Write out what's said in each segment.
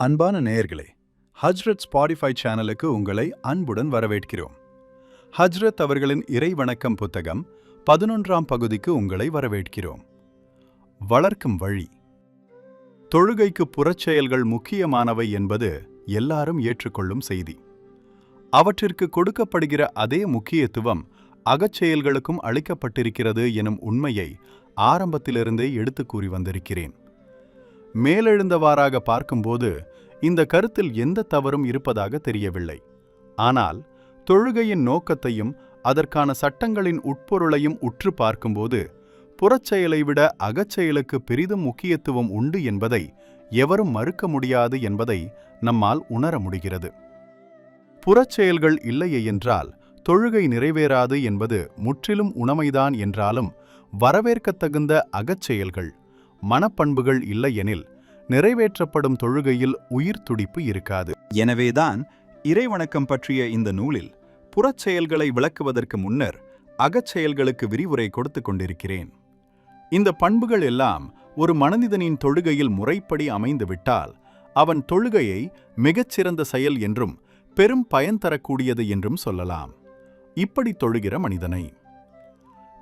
அன்பான நேயர்களே ஹஜ்ரத் ஸ்பாடிஃபை சேனலுக்கு உங்களை அன்புடன் வரவேற்கிறோம். ஹஜ்ரத் அவர்களின் இறை வணக்கம் புத்தகம் பதினொன்றாம் பகுதிக்கு உங்களை வரவேற்கிறோம். வளர்க்கும் வழி. தொழுகைக்கு புறச்செயல்கள் முக்கியமானவை என்பது எல்லாரும் ஏற்றுக்கொள்ளும் செய்தி. அவற்றிற்கு கொடுக்கப்படுகிற அதே முக்கியத்துவம் அகச்செயல்களுக்கும் அளிக்கப்பட்டிருக்கிறது எனும் உண்மையை ஆரம்பத்திலிருந்தே எடுத்துக் கூறி வந்திருக்கிறேன். மேலெழுந்தவாறாக பார்க்கும்போது இந்த கருத்தில் எந்த தவறும் இருப்பதாக தெரியவில்லை. ஆனால் தொழுகையின் நோக்கத்தையும் அதற்கான சட்டங்களின் உட்பொருளையும் உற்று பார்க்கும்போது புறச்செயலை விட அகச்செயலுக்கு பெரிதும் முக்கியத்துவம் உண்டு என்பதை எவரும் மறுக்க முடியாது என்பதை நம்மால் உணர முடிகிறது. புறச்செயல்கள் இல்லையே என்றால் தொழுகை நிறைவேறாது என்பது முற்றிலும் உணமைதான் என்றாலும் வரவேற்கத்தகுந்த அகச்செயல்கள் மனப்பண்புகள் இல்லையெனில் நிறைவேற்றப்படும் தொழுகையில் உயிர் துடிப்பு இருக்காது. எனவேதான் இறைவணக்கம் பற்றிய இந்த நூலில் புறச்செயல்களை விளக்குவதற்கு முன்னர் அகச்செயல்களுக்கு விரிவுரை கொடுத்து கொண்டிருக்கிறேன். இந்த பண்புகள் எல்லாம் ஒரு மனிதனின் தொழுகையில் முறைப்படி அமைந்துவிட்டால் அவன் தொழுகையை மிகச்சிறந்த செயல் என்றும் பெரும் பயன் தரக்கூடியது என்றும் சொல்லலாம். இப்படி தொழுகிற மனிதனை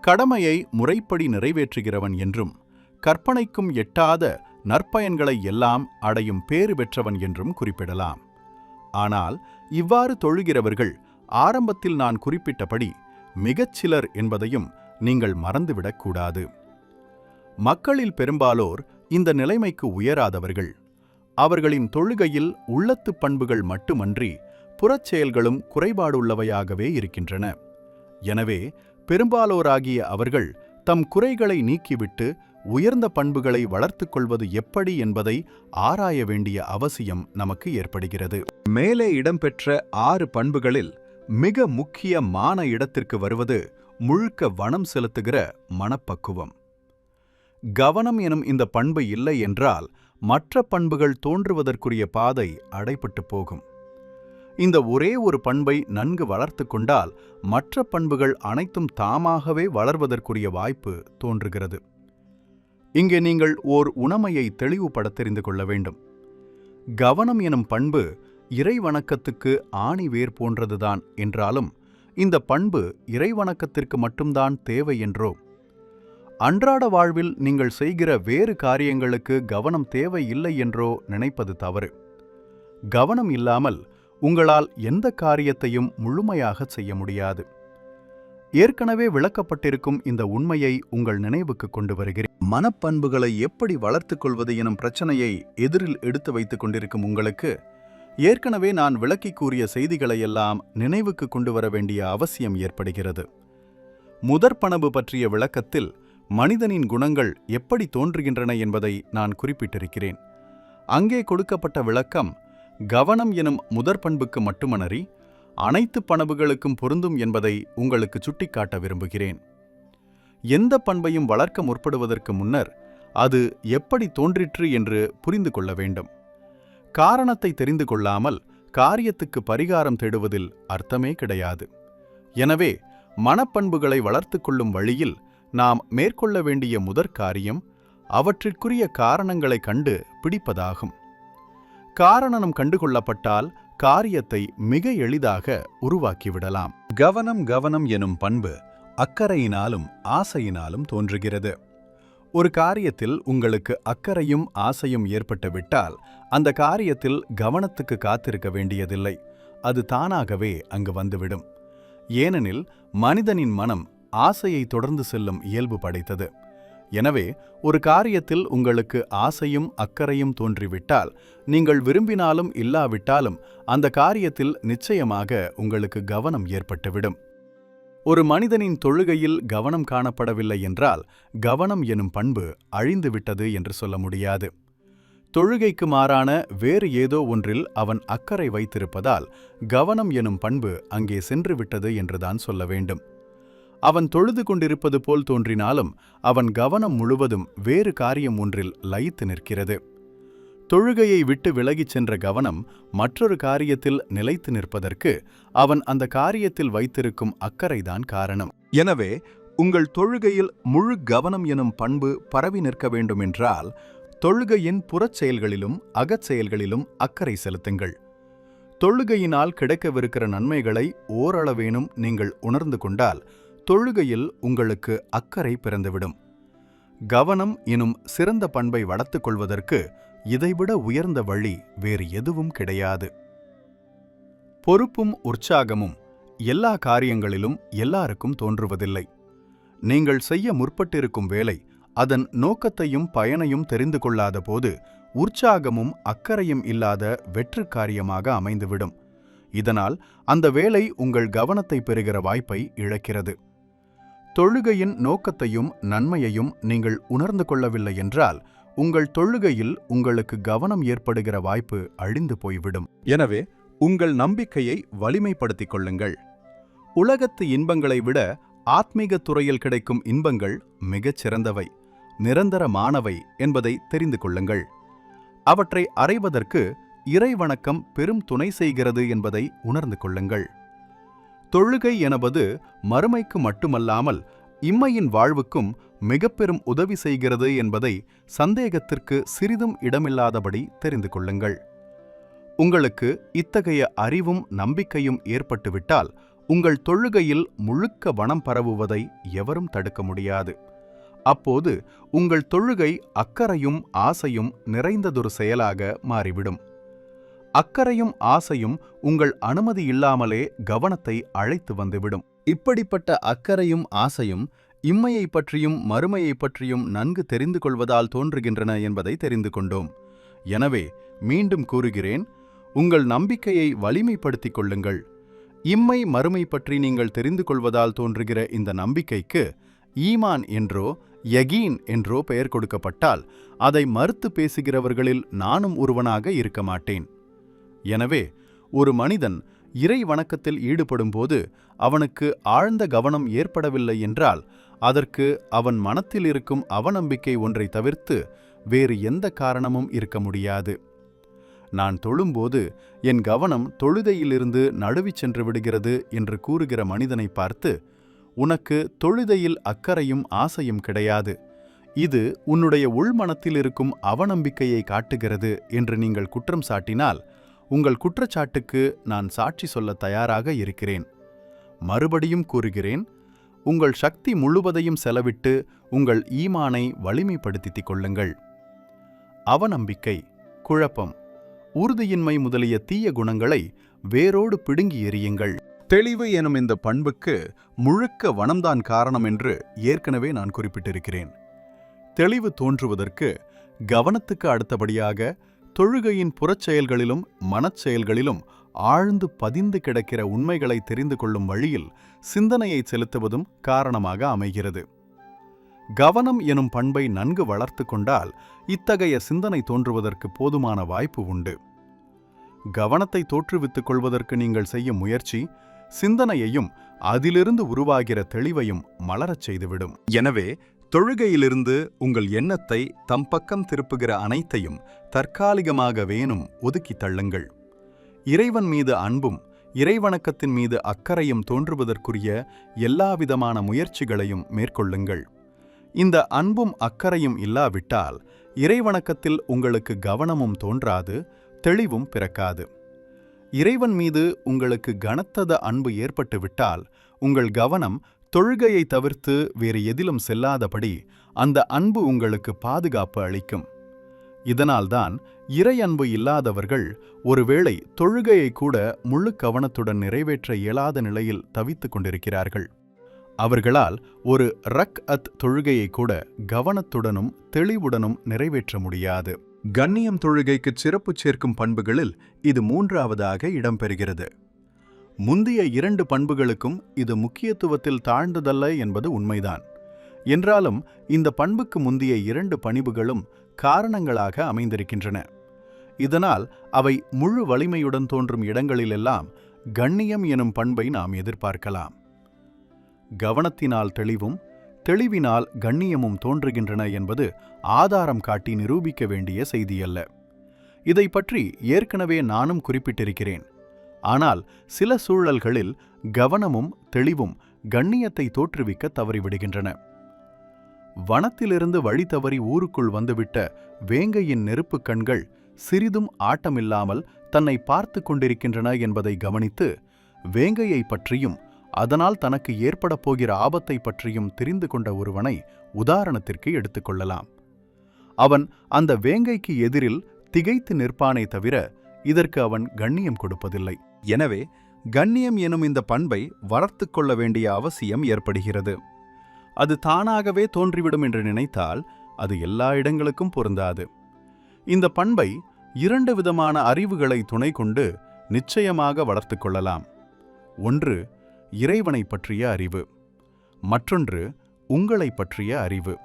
கடமையை முறைப்படி நிறைவேற்றுகிறவன் என்றும் கற்பனைக்கும் எட்டாத நற்பயன்களை எல்லாம் அடையும் பேறு பெற்றவன் என்றும் குறிப்பிடலாம். ஆனால் இவ்வாறு தொழுகிறவர்கள் ஆரம்பத்தில் நான் குறிப்பிட்டபடி மிகச்சிலர் என்பதையும் நீங்கள் மறந்துவிடக்கூடாது மக்களில் பெரும்பாலோர் இந்த நிலைமைக்கு உயராதவர்கள். அவர்களின் தொழுகையில் உள்ளத்துப் பண்புகள் மட்டுமன்றி புறச்செயல்களும் குறைபாடுள்ளவையாகவே இருக்கின்றன. எனவே பெரும்பாலோராகிய அவர்கள் தம் குறைகளை நீக்கிவிட்டு உயர்ந்த பண்புகளை வளர்த்துக் கொள்வது எப்படி என்பதை ஆராய வேண்டிய அவசியம் நமக்கு ஏற்படுகிறது. மேலே இடம்பெற்ற ஆறு பண்புகளில் மிக முக்கியமான இடத்திற்கு வருவது முழுக்க வனம் செலுத்துகிற மனப்பக்குவம். கவனம் எனும் இந்த பண்பு இல்லை என்றால் மற்ற பண்புகள் தோன்றுவதற்குரிய பாதை அடைபட்டு போகும். இந்த ஒரே ஒரு பண்பை நன்கு வளர்த்து கொண்டால் மற்ற பண்புகள் அனைத்தும் தாமாகவே வளர்வதற்குரிய வாய்ப்பு தோன்றுகிறது. இங்கே நீங்கள் ஓர் உணமையை தெளிவுபட தெரிந்து கொள்ள வேண்டும். கவனம் எனும் பண்பு இறைவணக்கத்துக்கு ஆணி வேர் போன்றதுதான் என்றாலும் இந்த பண்பு இறைவணக்கத்திற்கு மட்டும்தான் தேவை என்றோ? அன்றாட வாழ்வில் நீங்கள் செய்கிற வேறு காரியங்களுக்கு கவனம் தேவை இல்லை என்றோ நினைப்பது தவறு. கவனம் இல்லாமல் உங்களால் எந்த காரியத்தையும் முழுமையாக செய்ய முடியாது. ஏற்கனவே விளக்கப்பட்டிருக்கும் இந்த உண்மையை உங்கள் நினைவுக்கு கொண்டு வருகிறேன். மனப்பண்புகளை எப்படி வளர்த்துக்கொள்வது எனும் பிரச்சனையை எதிரில் எடுத்து வைத்துக் கொண்டிருக்கும் உங்களுக்கு ஏற்கனவே நான் விளக்கி கூறிய செய்திகளையெல்லாம் நினைவுக்கு கொண்டு வர வேண்டிய அவசியம் ஏற்படுகிறது. முதற்பணவு பற்றிய விளக்கத்தில் மனிதனின் குணங்கள் எப்படி தோன்றுகின்றன என்பதை நான் குறிப்பிட்டிருக்கிறேன். அங்கே கொடுக்கப்பட்ட விளக்கம் கவனம் எனும் முதற்பண்புக்கு மட்டுமனறி அனைத்து பணவுகளுக்கும் பொருந்தும் என்பதை உங்களுக்கு சுட்டிக்காட்ட விரும்புகிறேன். எந்த பண்பையும் வளர்க்க முற்படுவதற்கு முன்னர் அது எப்படி தோன்றிற்று என்று புரிந்து கொள்ள வேண்டும். காரணத்தை தெரிந்து கொள்ளாமல் காரியத்துக்கு பரிகாரம் தேடுவதில் அர்த்தமே கிடையாது. எனவே மனப்பண்புகளை வளர்த்து கொள்ளும் வழியில் நாம் மேற்கொள்ள வேண்டிய முதற் காரியம் அவற்றிற்குரிய காரணங்களை கண்டு பிடிப்பதாகும். காரணம் கண்டுகொள்ளப்பட்டால் காரியத்தை மிக எளிதாக உருவாக்கிவிடலாம். கவனம் கவனம் எனும் பண்பு அக்கறையினாலும் ஆசையினாலும் தோன்றுகிறது. ஒரு காரியத்தில் உங்களுக்கு அக்கறையும் ஆசையும் ஏற்பட்டுவிட்டால் அந்த காரியத்தில் கவனத்துக்கு காத்திருக்க வேண்டியதில்லை. அது தானாகவே அங்கு வந்துவிடும். ஏனெனில் மனிதனின் மனம் ஆசையை தொடர்ந்து செல்லும் இயல்பு படைத்தது. எனவே ஒரு காரியத்தில் உங்களுக்கு ஆசையும் அக்கறையும் தோன்றிவிட்டால் நீங்கள் விரும்பினாலும் இல்லாவிட்டாலும் அந்த காரியத்தில் நிச்சயமாக உங்களுக்கு கவனம் ஏற்பட்டுவிடும். ஒரு மனிதனின் தொழுகையில் கவனம் காணப்படவில்லை என்றால் கவனம் எனும் பண்பு அழிந்துவிட்டது என்று சொல்ல முடியாது. தொழுகைக்கு மாறான வேறு ஏதோ ஒன்றில் அவன் அக்கறை வைத்திருப்பதால் கவனம் எனும் பண்பு அங்கே சென்றுவிட்டது என்றுதான் சொல்ல வேண்டும். அவன் தொழுது கொண்டிருப்பது போல் தோன்றினாலும் அவன் கவனம் முழுவதும் வேறு காரியம் ஒன்றில் லயித்து நிற்கிறது. தொழுகையை விட்டு விலகிச் சென்ற கவனம் மற்றொரு காரியத்தில் நிலைத்து நிற்பதற்கு அவன் அந்த காரியத்தில் வைத்திருக்கும் அக்கறைதான் காரணம். எனவே உங்கள் தொழுகையில் முழு கவனம் எனும் பண்பு பரவி நிற்க வேண்டுமென்றால் தொழுகையின் புறச் செயல்களிலும் அகச் செயல்களிலும் அக்கறை செலுத்துங்கள். தொழுகையினால் கிடைக்கவிருக்கிற நன்மைகளை ஓரளவேனும் நீங்கள் உணர்ந்து கொண்டால் தொழுகையில் உங்களுக்கு அக்கறை பிறந்துவிடும். கவனம் எனும் சிறந்த பண்பை வளர்த்துக் கொள்வதற்கு இதைவிட உயர்ந்த வழி வேறு எதுவும் கிடையாது. பொறுப்பும் உற்சாகமும் எல்லா காரியங்களிலும் எல்லாருக்கும் தோன்றுவதில்லை. நீங்கள் செய்ய முற்பட்டிருக்கும் வேலை அதன் நோக்கத்தையும் பயனையும் தெரிந்து கொள்ளாத போது உற்சாகமும் அக்கறையும் இல்லாத வெற்று காரியமாக அமைந்துவிடும். இதனால் அந்த வேலை உங்கள் கவனத்தை பெறுகிற வாய்ப்பை இழக்கிறது. தொழுகையின் நோக்கத்தையும் நன்மையையும் நீங்கள் உணர்ந்து கொள்ளவில்லை என்றால் உங்கள் தொழுகையில் உங்களுக்கு கவனம் ஏற்படுகிற வாய்ப்பு அழிந்து போய்விடும். எனவே உங்கள் நம்பிக்கையை வலிமைப்படுத்திக் கொள்ளுங்கள். உலகத்து இன்பங்களை விட ஆத்மீக துறையில் கிடைக்கும் இன்பங்கள் மிகச் சிறந்தவை நிரந்தரமானவை என்பதை தெரிந்து கொள்ளுங்கள். அவற்றை அறைவதற்கு இறைவணக்கம் பெரும் துணை செய்கிறது என்பதை உணர்ந்து கொள்ளுங்கள். தொழுகை எனவது மறுமைக்கு மட்டுமல்லாமல் இம்மையின் வாழ்வுக்கும் மிக பெரும் உதவி செய்கிறது என்பதை சந்தேகத்திற்கு சிறிதும் இடமில்லாதபடி தெரிந்து கொள்ளுங்கள். உங்களுக்கு இத்தகைய அறிவும் நம்பிக்கையும் ஏற்பட்டுவிட்டால் உங்கள் தொழுகையில் முழுக்க வனம் பரவுவதை எவரும் தடுக்க முடியாது. அப்போது உங்கள் தொழுகை அக்கறையும் ஆசையும் நிறைந்ததொரு செயலாக மாறிவிடும். அக்கறையும் ஆசையும் உங்கள் அனுமதி இல்லாமலே கவனத்தை அழைத்து வந்துவிடும். இப்படிப்பட்ட அக்கறையும் ஆசையும் இம்மையைப் பற்றியும் மறுமையைப் பற்றியும் நன்கு தெரிந்து கொள்வதால் தோன்றுகின்றன என்பதை தெரிந்து கொண்டோம். எனவே மீண்டும் கூறுகிறேன் உங்கள் நம்பிக்கையை வலிமைப்படுத்திக் கொள்ளுங்கள். இம்மை மறுமை பற்றி நீங்கள் தெரிந்து கொள்வதால் தோன்றுகிற இந்த நம்பிக்கைக்கு ஈமான் என்றோ யகீன் என்றோ பெயர் கொடுக்கப்பட்டால் அதை மறுத்து பேசுகிறவர்களில் நானும் ஒருவனாக இருக்க மாட்டேன். எனவே ஒரு மனிதன் இறை வணக்கத்தில் ஈடுபடும்போது அவனுக்கு ஆழ்ந்த கவனம் ஏற்படவில்லை என்றால் அதற்கு அவன் மனத்தில் இருக்கும் அவநம்பிக்கை ஒன்றை தவிர்த்து வேறு எந்த காரணமும் இருக்க முடியாது. நான் தொழும்போது என் கவனம் தொழுதையிலிருந்து நழுவிச் சென்று விடுகிறது என்று கூறுகிற மனிதனை பார்த்து உனக்கு தொழுதையில் அக்கறையும் ஆசையும் கிடையாது. இது உன்னுடைய உள்மனத்தில் இருக்கும் அவநம்பிக்கையை காட்டுகிறது என்று நீங்கள் குற்றம் சாட்டினால் உங்கள் குற்றச்சாட்டுக்கு நான் சாட்சி சொல்ல தயாராக இருக்கிறேன். மறுபடியும் கூறுகிறேன் உங்கள் சக்தி முழுவதையும் செலவிட்டு உங்கள் ஈமானை வலிமைப்படுத்திக் கொள்ளுங்கள். அவநம்பிக்கை குழப்பம் உறுதியின்மை முதலிய தீய குணங்களை வேரோடு பிடுங்கி எறியுங்கள். தெளிவு எனும் இந்த பண்புக்கு முழுக்க வனம்தான் காரணம் என்று ஏற்கனவே நான் குறிப்பிட்டிருக்கிறேன். தெளிவு தோன்றுவதற்கு கவனத்துக்கு அடுத்தபடியாக தொழுகையின் புறச்செயல்களிலும் மனச்செயல்களிலும் ஆழ்ந்து பதிந்து கிடக்கிற உண்மைகளை தெரிந்து கொள்ளும் வழியில் சிந்தனையை செலுத்துவதும் காரணமாக அமைகிறது. கவனம் எனும் பண்பை நன்கு வளர்த்து கொண்டால் இத்தகைய சிந்தனை தோன்றுவதற்கு போதுமான வாய்ப்பு உண்டு. கவனத்தை தோற்றுவித்துக் கொள்வதற்கு நீங்கள் செய்யும் முயற்சி சிந்தனையையும் அதிலிருந்து உருவாகிற தெளிவையும் மலரச் செய்துவிடும். எனவே தொழுகையிலிருந்து உங்கள் எண்ணத்தை தம் பக்கம் திருப்புகிற அனைத்தையும் தற்காலிகமாக வேணும் ஒதுக்கித் தள்ளுங்கள். இறைவன் மீது அன்பும் இறைவணக்கத்தின் மீது அக்கறையும் தோன்றுவதற்குரிய எல்லாவிதமான முயற்சிகளையும் மேற்கொள்ளுங்கள். இந்த அன்பும் அக்கறையும் இல்லாவிட்டால் இறைவணக்கத்தில் உங்களுக்கு கவனமும் தோன்றாது தெளிவும் பிறக்காது. இறைவன் மீது உங்களுக்கு கனத்தத அன்பு ஏற்பட்டுவிட்டால் உங்கள் கவனம் தொழுகையை தவிர்த்து வேறு எதிலும் செல்லாதபடி அந்த அன்பு உங்களுக்கு பாதுகாப்பு அளிக்கும். இதனால்தான் இறை அன்பு இல்லாதவர்கள் ஒருவேளை தொழுகையை கூட முழு கவனத்துடன் நிறைவேற்ற இயலாத நிலையில் தவித்துக் கொண்டிருக்கிறார்கள். அவர்களால் ஒரு ரக் அத் தொழுகையை கூட கவனத்துடனும் தெளிவுடனும் நிறைவேற்ற முடியாது. கண்ணியம் தொழுகைக்கு சிறப்பு சேர்க்கும் பண்புகளில் இது மூன்றாவதாக இடம்பெறுகிறது. முந்தைய இரண்டு பண்புகளுக்கும் இது முக்கியத்துவத்தில் தாழ்ந்ததல்ல என்பது உண்மைதான். என்றாலும் இந்த பண்புக்கு முந்தைய இரண்டு பணிவுகளும் காரணங்களாக அமைந்திருக்கின்றன. இதனால் அவை முழு வலிமையுடன் தோன்றும் இடங்களிலெல்லாம் கண்ணியம் எனும் பண்பை நாம் எதிர்பார்க்கலாம். கவனத்தினால் தெளிவும் தெளிவினால் கண்ணியமும் தோன்றுகின்றன என்பது ஆதாரம் காட்டி நிரூபிக்க வேண்டிய செய்தியல்ல. இதை பற்றி ஏற்கனவே நானும் குறிப்பிட்டிருக்கிறேன். ஆனால் சில சூழல்களில் கவனமும் தெளிவும் கண்ணியத்தை தோற்றுவிக்க தவறிவிடுகின்றன. வனத்திலிருந்து வழி தவறி ஊருக்குள் வந்துவிட்ட வேங்கையின் நெருப்புக் கண்கள் சிறிதும் ஆட்டமில்லாமல் தன்னை பார்த்து கொண்டிருக்கின்றன என்பதை கவனித்து வேங்கையைப் பற்றியும் அதனால் தனக்கு ஏற்படப் போகிற ஆபத்தை பற்றியும் தெரிந்து கொண்ட ஒருவனை உதாரணத்திற்கு எடுத்துக்கொள்ளலாம் அவன் அந்த வேங்கைக்கு எதிரில் திகைத்து நிற்பானே தவிர இதற்கு அவன் கண்ணியம் கொடுப்பதில்லை. எனவே கண்ணியம் எனும் இந்த பண்பை வளர்த்துக் கொள்ள வேண்டிய அவசியம் ஏற்படுகிறது. அது தானாகவே தோன்றிவிடும் என்று நினைத்தால் அது எல்லா இடங்களுக்கும் பொருந்தாது. இந்த பண்பை இரண்டு விதமான அறிவுகளை துணை கொண்டு நிச்சயமாக வளர்த்துக் கொள்ளலாம். ஒன்று இறைவனைப் பற்றிய அறிவு. மற்றொன்று உங்களைப் பற்றிய அறிவு.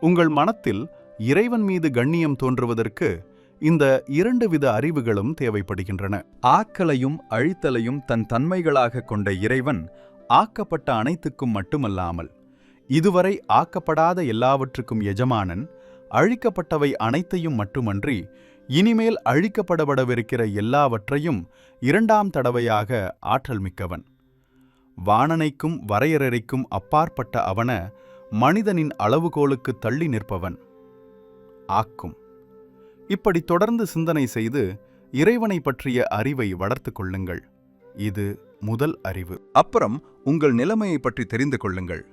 உங்கள் மனத்தில் இறைவன் மீது கண்ணியம் தோன்றுவதற்கு இந்த இரண்டு வித அறிவுகளும் தேவைப்படுகின்றன. ஆக்கலையும் அழித்தலையும் தன் தன்மைகளாக கொண்ட இறைவன் ஆக்கப்பட்ட அனைத்துக்கும் மட்டுமல்லாமல் இதுவரை ஆக்கப்படாத எல்லாவற்றுக்கும் எஜமானன் அழிக்கப்பட்டவை அனைத்தையும் மட்டுமன்றி இனிமேல் அழிக்கப்படப்படவிருக்கிற எல்லாவற்றையும் இரண்டாம் தடவையாக ஆற்றல் மிக்கவன். வாணனைக்கும் வரையறைக்கும் அப்பாற்பட்ட அவன மனிதனின் அளவுகோலுக்கு தள்ளி நிற்பவன். ஆக்கும். இப்படி தொடர்ந்து சிந்தனை செய்து இறைவனை பற்றிய அறிவை வளர்த்துக் கொள்ளுங்கள். இது முதல் அறிவு. அப்புறம் உங்கள் நிலைமையை பற்றி தெரிந்து கொள்ளுங்கள்.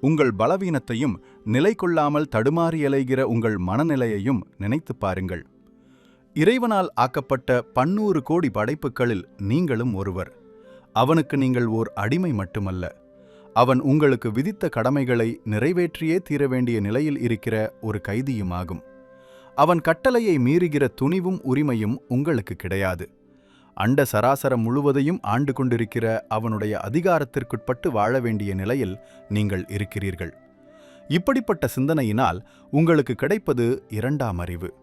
உங்கள் பலவீனத்தையும் நிலை கொள்ளாமல் தடுமாறி அலைகிற உங்கள் மனநிலையையும் நினைத்துப் பாருங்கள். இறைவனால் ஆக்கப்பட்ட பன்னூறு கோடி படைப்புகளில் நீங்களும் ஒருவர். அவனுக்கு நீங்கள் ஓர் அடிமை மட்டுமல்ல. அவன் உங்களுக்கு விதித்த கடமைகளை நிறைவேற்றியே தீர வேண்டிய நிலையில் இருக்கிற ஒரு கைதியுமாகும். அவன் கட்டளையை மீறுகிற துணிவும் உரிமையும் உங்களுக்கு கிடையாது. அண்ட சராசரம் முழுவதையும் ஆண்டு கொண்டிருக்கிற அவனுடைய அதிகாரத்திற்குட்பட்டு வாழ வேண்டிய நிலையில் நீங்கள் இருக்கிறீர்கள். இப்படிப்பட்ட சிந்தனையினால் உங்களுக்கு கிடைப்பது இரண்டாம் அறிவு.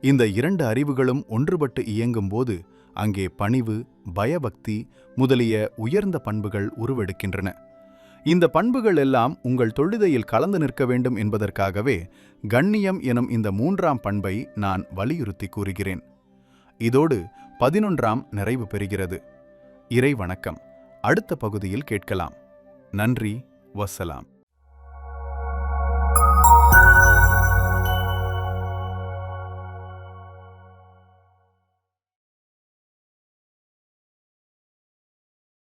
இந்த இரண்டு அறிவுகளும் ஒன்றுபட்டு இயங்கும்போது அங்கே பணிவு பயபக்தி முதலிய உயர்ந்த பண்புகள் உருவெடுக்கின்றன. இந்த பண்புகள் எல்லாம் உங்கள் தொழுதையில் கலந்து நிற்க வேண்டும் என்பதற்காகவே கண்ணியம் எனும் இந்த மூன்றாம் பண்பை நான் வலியுறுத்தி கூறுகிறேன். இதோடு பதினொன்றாம் நிறைவு பெறுகிறது. இறை வணக்கம் அடுத்த பகுதியில் கேட்கலாம். நன்றி. வசலாம்.